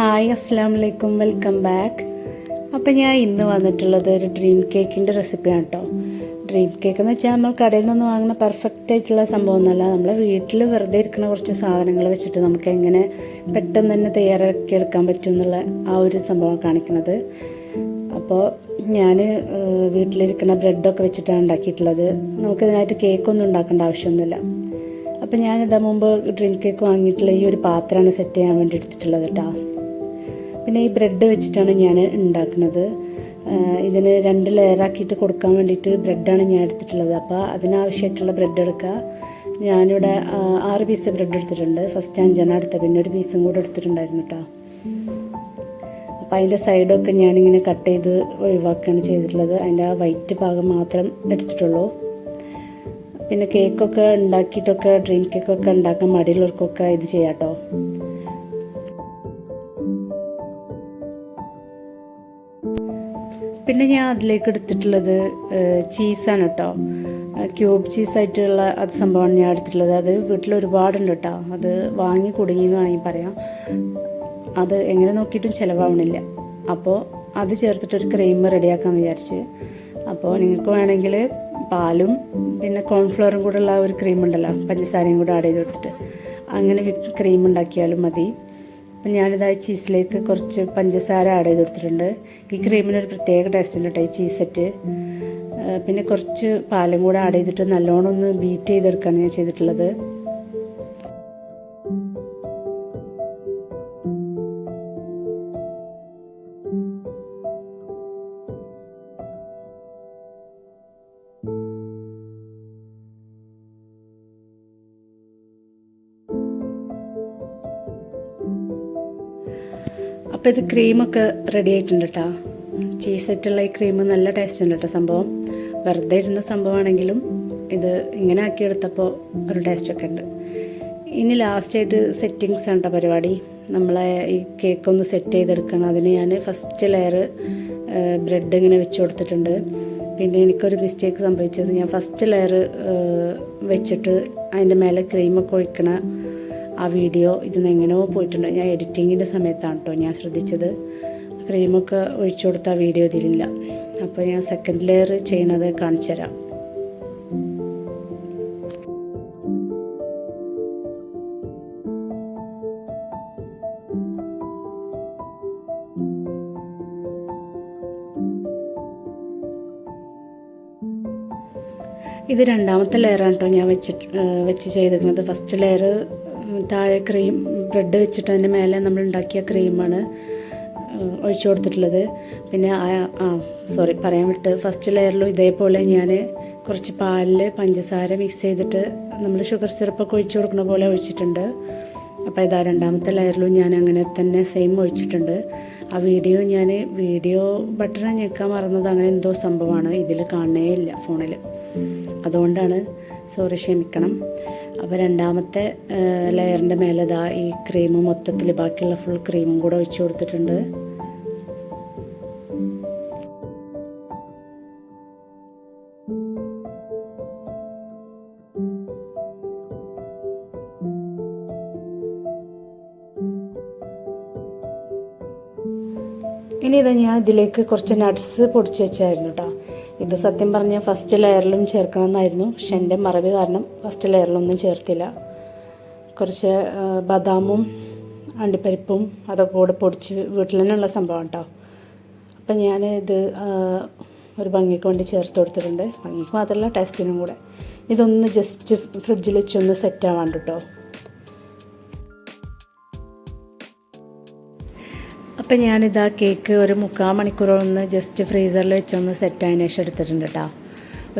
Hi അസ്സാം വലൈക്കും welcome back. അപ്പം ഞാൻ ഇന്ന് വന്നിട്ടുള്ളത് ഒരു ഡ്രീം കേക്കിന്റെ റെസിപ്പിയാണ് കേട്ടോ ഡ്രീം കേക്ക് എന്ന് വെച്ചാൽ നമ്മൾ കടയിൽ നിന്ന് വാങ്ങുന്ന പെർഫെക്റ്റ് ആയിട്ടുള്ള സംഭവമൊന്നുമല്ല നമ്മളെ വീട്ടിൽ വെറുതെ ഇരിക്കുന്ന കുറച്ച് സാധനങ്ങൾ വെച്ചിട്ട് നമുക്ക് എങ്ങനെ പെട്ടെന്ന് തന്നെ തയ്യാറാക്കി എടുക്കാൻ പറ്റും എന്നുള്ള ആ ഒരു സംഭവം കാണിക്കുന്നത്. അപ്പോൾ ഞാൻ വീട്ടിലിരിക്കുന്ന ബ്രെഡൊക്കെ വെച്ചിട്ടാണ് ഉണ്ടാക്കിയിട്ടുള്ളത്. നമുക്കിതിനായിട്ട് കേക്കൊന്നും ഉണ്ടാക്കേണ്ട ആവശ്യമൊന്നുമില്ല. അപ്പം ഞാനിതാ മുമ്പ് ഡ്രിങ്ക് കേക്ക് വാങ്ങിയിട്ടുള്ള ഈ ഒരു പാത്രമാണ് സെറ്റ് ചെയ്യാൻ വേണ്ടി എടുത്തിട്ടുള്ളത് കേട്ടോ പിന്നെ ഈ ബ്രെഡ് വെച്ചിട്ടാണ് ഞാൻ ഉണ്ടാക്കുന്നത്. ഇതിന് രണ്ട് ലെയറാക്കിയിട്ട് കൊടുക്കാൻ വേണ്ടിയിട്ട് ബ്രെഡാണ് ഞാൻ എടുത്തിട്ടുള്ളത്. അപ്പോൾ അതിനാവശ്യമായിട്ടുള്ള ബ്രെഡ് എടുക്കുക ഞാനിവിടെ ആറ് പീസ് ബ്രെഡ് എടുത്തിട്ടുണ്ട്. ഫസ്റ്റ് അഞ്ചെണ്ണം എടുത്ത. പിന്നെ ഒരു പീസും കൂടെ എടുത്തിട്ടുണ്ടായിരുന്നു കേട്ടോ അപ്പം അതിന്റെ സൈഡൊക്കെ ഞാനിങ്ങനെ കട്ട് ചെയ്ത് ഒഴിവാക്കുകയാണ് ചെയ്തിട്ടുള്ളത്. അതിന്റെ ആ വൈറ്റ് ഭാഗം മാത്രം എടുത്തിട്ടുള്ളൂ. പിന്നെ കേക്കൊക്കെ ഉണ്ടാക്കിയിട്ടൊക്കെ ഡ്രിങ്ക് കേക്കൊക്കെ ഉണ്ടാക്കാൻ മടിയുള്ളവർക്കൊക്കെ ഇത് ചെയ്യാം കേട്ടോ പിന്നെ ഞാൻ അതിലേക്ക് എടുത്തിട്ടുള്ളത് ചീസാണ് കേട്ടോ ക്യൂബ് ചീസായിട്ടുള്ള അത് സംഭവമാണ് ഞാൻ എടുത്തിട്ടുള്ളത്. അത് വീട്ടിൽ ഒരുപാടുണ്ട് കേട്ടോ അത് വാങ്ങി കുടുങ്ങി എന്ന് വേണമെങ്കിൽ പറയാം. അത് എങ്ങനെ നോക്കിയിട്ടും ചിലവാവണില്ല. അപ്പോൾ അത് ചേർത്തിട്ടൊരു ക്രീം റെഡിയാക്കാൻ വിചാരിച്ച്. അപ്പോൾ നിങ്ങൾക്ക് വേണമെങ്കിൽ പാലും പിന്നെ കോൺഫ്ലവറും കൂടെ ഉള്ള ഒരു ക്രീം ഉണ്ടല്ലോ പഞ്ചസാരയും കൂടെ ആഡ് ചെയ്ത് കൊടുത്തിട്ട്. അങ്ങനെ ക്രീം ഉണ്ടാക്കിയാലും മതി. അപ്പം ഞാനിതാ ചീസിലേക്ക് കുറച്ച് പഞ്ചസാര ആഡ് ചെയ്ത് കൊടുത്തിട്ടുണ്ട്. ഈ ക്രീമിന് ഒരു പ്രത്യേക ടേസ്റ്റ് ഉണ്ട് കേട്ടോ ഈ ചീസ് പിന്നെ കുറച്ച് പാലും കൂടെ ആഡ് ചെയ്തിട്ട് നല്ലോണം ഒന്ന് ബീറ്റ് ചെയ്തെടുക്കുകയാണ് ഞാൻ ചെയ്തിട്ടുള്ളത്. അപ്പോൾ ഇത് ക്രീമൊക്കെ റെഡി ആയിട്ടുണ്ട് കേട്ടോ ചീസ് സെറ്റുള്ള ഈ ക്രീം നല്ല ടേസ്റ്റ് ഉണ്ട് കേട്ടോ സംഭവം. വെറുതെ ഇരുന്ന സംഭവമാണെങ്കിലും ഇത് ഇങ്ങനെ ആക്കിയെടുത്തപ്പോൾ ഒരു ടേസ്റ്റൊക്കെ ഉണ്ട്. ഇനി ലാസ്റ്റായിട്ട് സെറ്റിങ്സ് ആണ് കേട്ടോ പരിപാടി. നമ്മളെ ഈ കേക്ക് ഒന്ന് സെറ്റ് ചെയ്തെടുക്കണം. അതിന് ഞാൻ ഫസ്റ്റ് ലെയർ ബ്രെഡ് ഇങ്ങനെ വെച്ച് കൊടുത്തിട്ടുണ്ട്. പിന്നെ എനിക്കൊരു മിസ്റ്റേക്ക് സംഭവിച്ചത്. ഞാൻ ഫസ്റ്റ് ലെയർ വെച്ചിട്ട് അതിന്റെ മേലെ ക്രീമൊക്കെ ഒഴിക്കണ ആ വീഡിയോ ഇതിന്ന് എങ്ങനെയോ പോയിട്ടുണ്ട്. ഞാൻ എഡിറ്റിങ്ങിന്റെ സമയത്താണ് കേട്ടോ ഞാൻ ശ്രദ്ധിച്ചത്. ക്രീമൊക്കെ ഒഴിച്ചു കൊടുത്ത ആ വീഡിയോ ഇതിലില്ല. അപ്പോൾ ഞാൻ സെക്കൻഡ് ലെയർ ചെയ്യണത് കാണിച്ചു തരാം. ഇത് രണ്ടാമത്തെ ലെയറാണ് കേട്ടോ ഞാൻ വെച്ചിട്ട് വെച്ച് ചെയ്തിരുന്നത് ഫസ്റ്റ് ലെയർ താഴെ ക്രീം ബ്രെഡ് വെച്ചിട്ട് അതിന്റെ മേലെ നമ്മൾ ഉണ്ടാക്കിയ ക്രീമാണ് ഒഴിച്ചു കൊടുത്തിട്ടുള്ളത്. പിന്നെ ആ സോറി പറയാൻ വിട്ട് ഫസ്റ്റ് ലെയറിലും ഇതേപോലെ ഞാൻ കുറച്ച് പാലിൽ പഞ്ചസാര മിക്സ് ചെയ്തിട്ട് നമ്മൾ ഷുഗർ സിറപ്പൊക്കെ ഒഴിച്ചു കൊടുക്കുന്ന പോലെ ഒഴിച്ചിട്ടുണ്ട്. അപ്പോൾ ഇതാ രണ്ടാമത്തെ ലെയറിലും ഞാൻ അങ്ങനെ തന്നെ സെയിം ഒഴിച്ചിട്ടുണ്ട്. ആ വീഡിയോ ഞാൻ വീഡിയോ ബട്ടൺ ഞെക്കാൻ മറന്നത് അങ്ങനെ എന്തോ സംഭവമാണ്. ഇതിൽ കാണുന്നേ ഇല്ല ഫോണിൽ അതുകൊണ്ടാണ് സോറി ക്ഷമിക്കണം. അപ്പോൾ രണ്ടാമത്തെ ലെയറിന്റെ മേലെ ദാ ഈ ക്രീം മൊത്തത്തിൽ ബാക്കിയുള്ള ഫുൾ ക്രീമും കൂടെ ഒഴിച്ചു കൊടുത്തിട്ടുണ്ട്. ഇനി ഇത് ഞാൻ ഇതിലേക്ക് കുറച്ച് നട്ട്സ് പൊടിച്ച് വെച്ചായിരുന്നു കേട്ടോ ഇത് സത്യം പറഞ്ഞ ഫസ്റ്റ് ലെയറിലും ചേർക്കണം എന്നായിരുന്നു പക്ഷെ എന്റെ മറവി കാരണം ഫസ്റ്റ് ലെയറിലൊന്നും ചേർത്തില്ല. കുറച്ച് ബദാമും അണ്ടിപ്പരിപ്പും അതൊക്കെ കൂടെ പൊടിച്ച് വീട്ടിൽ തന്നെയുള്ള സംഭവം കേട്ടോ അപ്പം ഞാൻ ഇത് ഒരു ഭംഗിക്ക് വേണ്ടി ചേർത്ത് കൊടുത്തിട്ടുണ്ട്. ഭംഗിക്ക് മാത്രമല്ല ടേസ്റ്റിനും കൂടെ. ഇതൊന്ന് ജസ്റ്റ് ഫ്രിഡ്ജിൽ വെച്ചൊന്ന് സെറ്റ് ആവാണ്ട് കേട്ടോ അപ്പം ഞാനിതാ കേക്ക് ഒരു മുക്കാൽ മണിക്കൂറൊന്ന് ജസ്റ്റ് ഫ്രീസറിൽ വെച്ചൊന്ന് സെറ്റ് ആയതിനു ശേഷം എടുത്തിട്ടുണ്ട് കേട്ടോ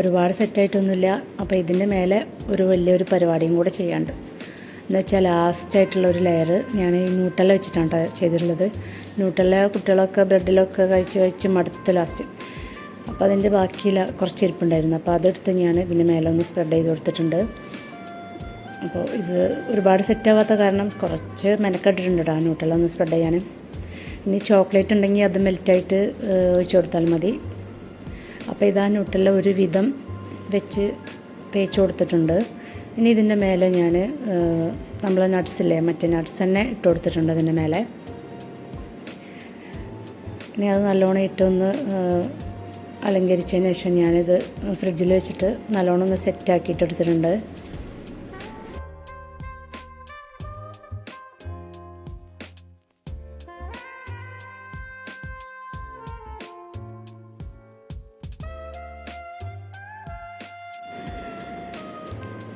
ഒരുപാട് സെറ്റായിട്ടൊന്നുമില്ല അപ്പോൾ ഇതിന്റെ മേലെ ഒരു വലിയൊരു പരിപാടിയും കൂടെ ചെയ്യാണ്ട് എന്ന് വെച്ചാൽ ലാസ്റ്റായിട്ടുള്ള ഒരു ലെയർ ഞാൻ ഈ ന്യൂട്ടല വെച്ചിട്ടാണ് ട്ടോ ചെയ്തിട്ടുള്ളത്. ന്യൂട്ടല കുട്ടികളൊക്കെ ബ്രെഡിലൊക്കെ കഴിച്ച് കഴിച്ച് മടുത്ത് ലാസ്റ്റ് അപ്പോൾ അതിന്റെ ബാക്കി കുറച്ച് ഇരിപ്പുണ്ടായിരുന്നു. അപ്പോൾ അതെടുത്ത് ഞാൻ ഇതിന്റെ മേലെ ഒന്ന് സ്പ്രെഡ് ചെയ്ത് കൊടുത്തിട്ടുണ്ട്. അപ്പോൾ ഇത് ഒരുപാട് സെറ്റാവാത്ത കാരണം കുറച്ച് മെനക്കെട്ടിട്ടുണ്ട് കേട്ടോ ന്യൂട്ടല ഒന്ന് സ്പ്രെഡ് ചെയ്യാൻ. ഇനി ചോക്ലേറ്റ് ഉണ്ടെങ്കിൽ അത് മെൽറ്റായിട്ട് ഒഴിച്ചു കൊടുത്താൽ മതി. അപ്പോൾ ഇതാ ന്യൂട്ടല്ല ഒരു വിധം വെച്ച് തേച്ച് കൊടുത്തിട്ടുണ്ട്. ഇനി ഇതിന്റെ മേലെ ഞാൻ നമ്മളെ നട്ട്സില്ലേ മറ്റേ നട്ട്സ് തന്നെ ഇട്ട് കൊടുത്തിട്ടുണ്ട് അതിന്റെ മേലെ. ഇനി അത് നല്ലോണം ഇട്ടൊന്ന് അലങ്കരിച്ചതിന് ശേഷം ഞാനിത് ഫ്രിഡ്ജിൽ വെച്ചിട്ട് നല്ലോണം ഒന്ന് സെറ്റാക്കിയിട്ട് എടുത്തിട്ടുണ്ട്.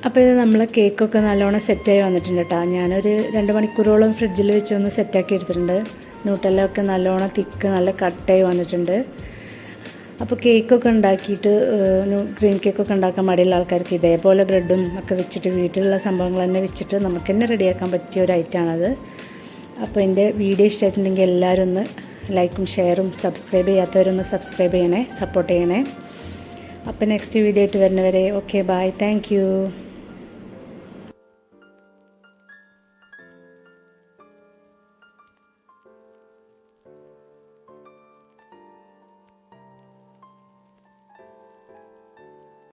അപ്പോൾ ഇത് നമ്മൾ കേക്കൊക്കെ നല്ലോണം സെറ്റായി വന്നിട്ടുണ്ട് കേട്ടോ ഞാനൊരു രണ്ട് മണിക്കൂറോളം ഫ്രിഡ്ജിൽ വെച്ച് ഒന്ന് സെറ്റാക്കി എടുത്തിട്ടുണ്ട്. നൂട്ടെല്ലൊക്കെ നല്ലോണം തിക്ക് നല്ല കട്ടായി വന്നിട്ടുണ്ട്. അപ്പോൾ കേക്കൊക്കെ ഉണ്ടാക്കിയിട്ട് ക്രീം കേക്കൊക്കെ ഉണ്ടാക്കാൻ മടിയുള്ള ആൾക്കാർക്ക് ഇതേപോലെ ബ്രെഡും ഒക്കെ വെച്ചിട്ട് വീട്ടിലുള്ള സംഭവങ്ങൾ തന്നെ വെച്ചിട്ട് നമുക്ക് തന്നെ റെഡിയാക്കാൻ പറ്റിയ ഒരു ഐറ്റമാണത് അപ്പോൾ എന്റെ വീഡിയോ ഇഷ്ടമായിട്ടുണ്ടെങ്കിൽ എല്ലാവരും ഒന്ന് ലൈക്കും ഷെയറും സബ്സ്ക്രൈബ് ചെയ്യാത്തവരൊന്ന് സബ്സ്ക്രൈബ് ചെയ്യണേ സപ്പോർട്ട് ചെയ്യണേ. അപ്പോൾ നെക്സ്റ്റ് വീഡിയോ ആയിട്ട് വരുന്നവരെ ഓക്കെ ബായ് താങ്ക്